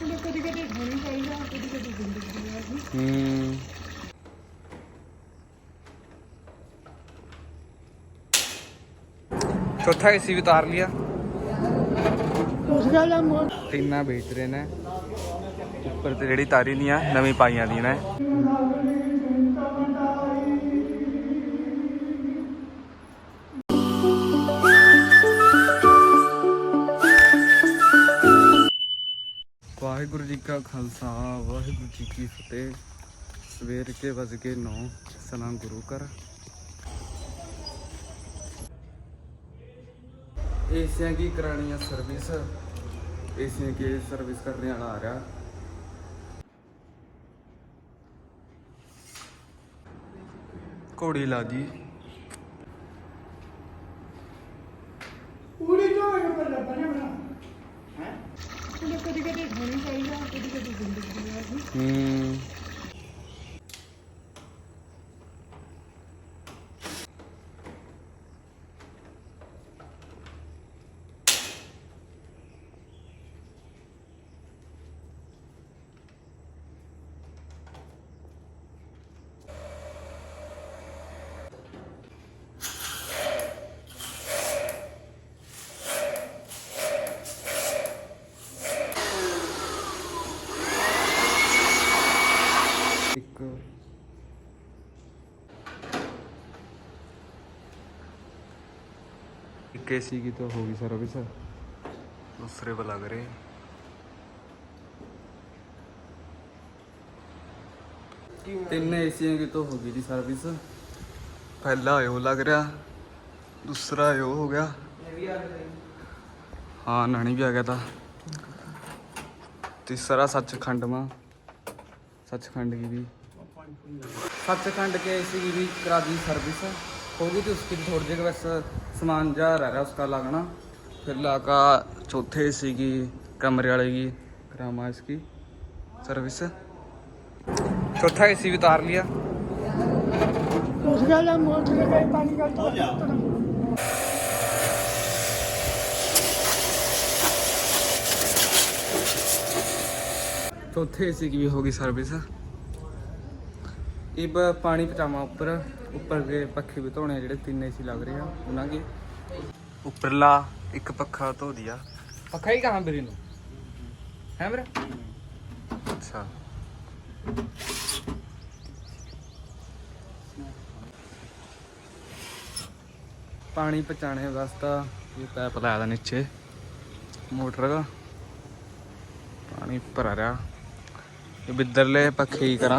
ਚਲੋ ਕਦੀ ਕਦੀ ਹੋਣੀ ਚਾਹੀਦਾ ਕਦੀ ਕਦੀ ਜ਼ਿੰਦਗੀ ਦੀ ਹੈ। ਹੂੰ ਚੌਥਾ ਏਸੀ ਵੀ ਉਤਾਰ ਲਿਆ। ਉਸ ਗੱਲ ਦਾ ਮੋੜ ਟੀਨਾ ਵੇਚ ਰਹੇ ਨੇ। ਉੱਪਰ ਤੇ ਜਿਹੜੀ ਤਾਰੀ ਨਹੀਂ ਜੀ ਕਾ ਖਾਲਸਾ, ਵਾਹਿਗੁਰੂ ਜੀ ਕੀ ਫਤਿਹ। ਸਵੇਰ ਕੇ ਵਜ ਕੇ 9 ਸਲਾਮ ਗੁਰੂ ਕਰ ਏਸੀਆਂ ਕੀ ਕਰਾਣੀ ਆ ਸਰਵਿਸ ਏਸੀਆਂ ਕੀ ਸਰਵਿਸ ਕਰਨੇ ਵਾਲਾ ਆ ਰਿਹਾ? ਘੋੜੀ ਲਾ ਗਈ ਪੂਰੀ ਜੋ ਹੈ ਪਰ ਬਣੇ ਬਣਾ? ਹੈ? ਚਲੋ ਕਦੀ ਕਦੀ ਹੋਣੀ ਚਾਹੀਦਾ ਕਦੀ ਕਦੀ ਜ਼ਿੰਦਗੀ ਦੀ ਹੈ ਹੂੰ। एक ए की तो होगी सर अभी सर। दूसरे पर लग रहे तीन ए सी की तो होगी जी सर्विस पहला यो लग रहा दूसरा यो हो गया। हाँ नानी भी आ गया था। तीसरा सचखंड में सचखंड की भी। सचखंड के ए सी की भी करा दी सर्विस होगी तो उसकी थोड़ी जगह वैसे सामान जा रह रहा है उसका लगना फिर लाका चौथे एसी की कमरे वाले की करामा इसकी सर्विस चौथा एसी भी उतार लिया ਉਸ ਗੱਲ ਦਾ ਮੋੜ ਤੇ ਕਈ ਪਾਣੀ ਦਾ ਹੋ ਜਾ चौथे एसी की भी होगी सर्विस इब पानी पचावा उपर उपर के पखे भी धोने जो तीन ए सी लग रहे हैं उन्होंने उपरला एक पखा धो दिया। पखा ही कहा मेरे है मेरा? अच्छा। पानी पचाने वास्ता ये पैप लाया था नीचे मोटर का पानी भरा रहा। बिदरले पखे ही करा।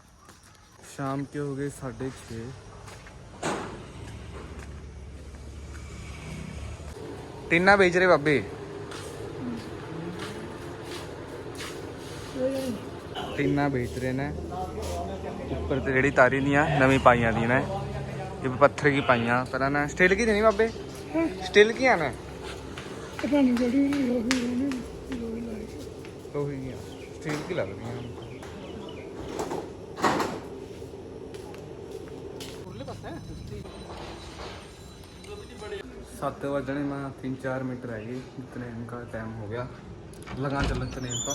ਸ਼ਾਮ ਕੇ ਹੋ ਗਏ 6:30 ਟੀਨਾ ਵੇਚ ਰਹੇ ਬਾਬੇ? ਟੀਨਾ ਵੇਚ ਰਹੇ ਨੇ। ਉੱਪਰ ਤੇ ਜਿਹੜੀ ਤਾਰੀ ਨਹੀਂ ਆ ਨਵੀਂ ਪਾਈਆਂ ਦੀ ਨੇ। ਇਹ ਪੱਥਰ ਕੀ ਪਾਈਆਂ? ਪਹਿਲਾਂ ਨਾ ਸਟੀਲ ਕੀ ਦੇਣੀ ਬਾਬੇ? ਸਟੀਲ ਕੀ ਆਣਾ ਪਤਾ ਨਹੀਂ ਜਿਹੜੀ सात बजने में तीन चार मिनट रह गए तनेम का टाइम हो गया लगा चलन तनेम का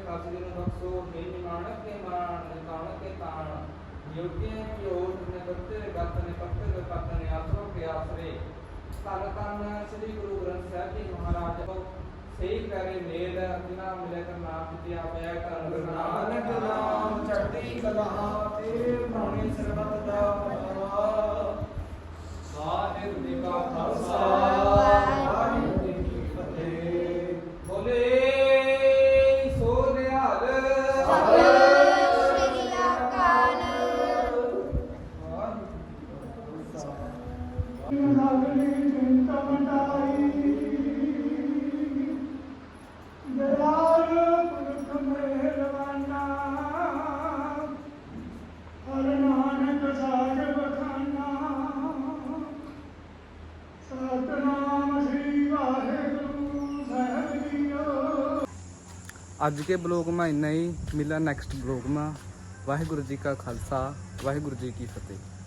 ਸੰਭਾਲ ਕਰੇ ਖਾਸੀ ਨੂੰ ਬਖਸ਼ੋ ਮੇਰੀ ਮਾਨਕ ਕੇ ਮਾਨ ਨਿਕਾਣ ਕੇ ਤਾਣ ਯੋਗੇ ਪਿਓਰ ਨੇ ਬੱਤੇ ਗੱਤ ਨੇ ਪੱਤੇ ਦੇ ਪੱਤ ਨੇ ਆਸਰੋ ਕੇ ਆਸਰੇ ਤਨ ਸ੍ਰੀ ਗੁਰੂ ਗ੍ਰੰਥ ਸਾਹਿਬ ਜੀ ਮਹਾਰਾਜ ਸਹੀ ਕਰੇ ਮੇਲ ਬਿਨਾ ਮਿਲੇ ਕਰ ਨਾਮ ਜਿਤਿਆ ਪਿਆ ਧਰਮ ਨਾਨਕ ਨਾਮ ਚੜ੍ਹਦੀ ਕਲਾ ਤੇ ਪ੍ਰਾਣੀ ਸਰਬਤ ਦਾ ਅੱਜ ਕੇ ਬਲੌਗ ਮੈਂ ਇੰਨਾ ਹੀ। ਮਿਲਾਂ ਨੈਕਸਟ ਬਲੌਗ ਮੈਂ। ਵਾਹਿਗੁਰੂ ਜੀ ਕਾ ਖਾਲਸਾ, ਵਾਹਿਗੁਰੂ ਜੀ ਕੀ ਫਤਿਹ।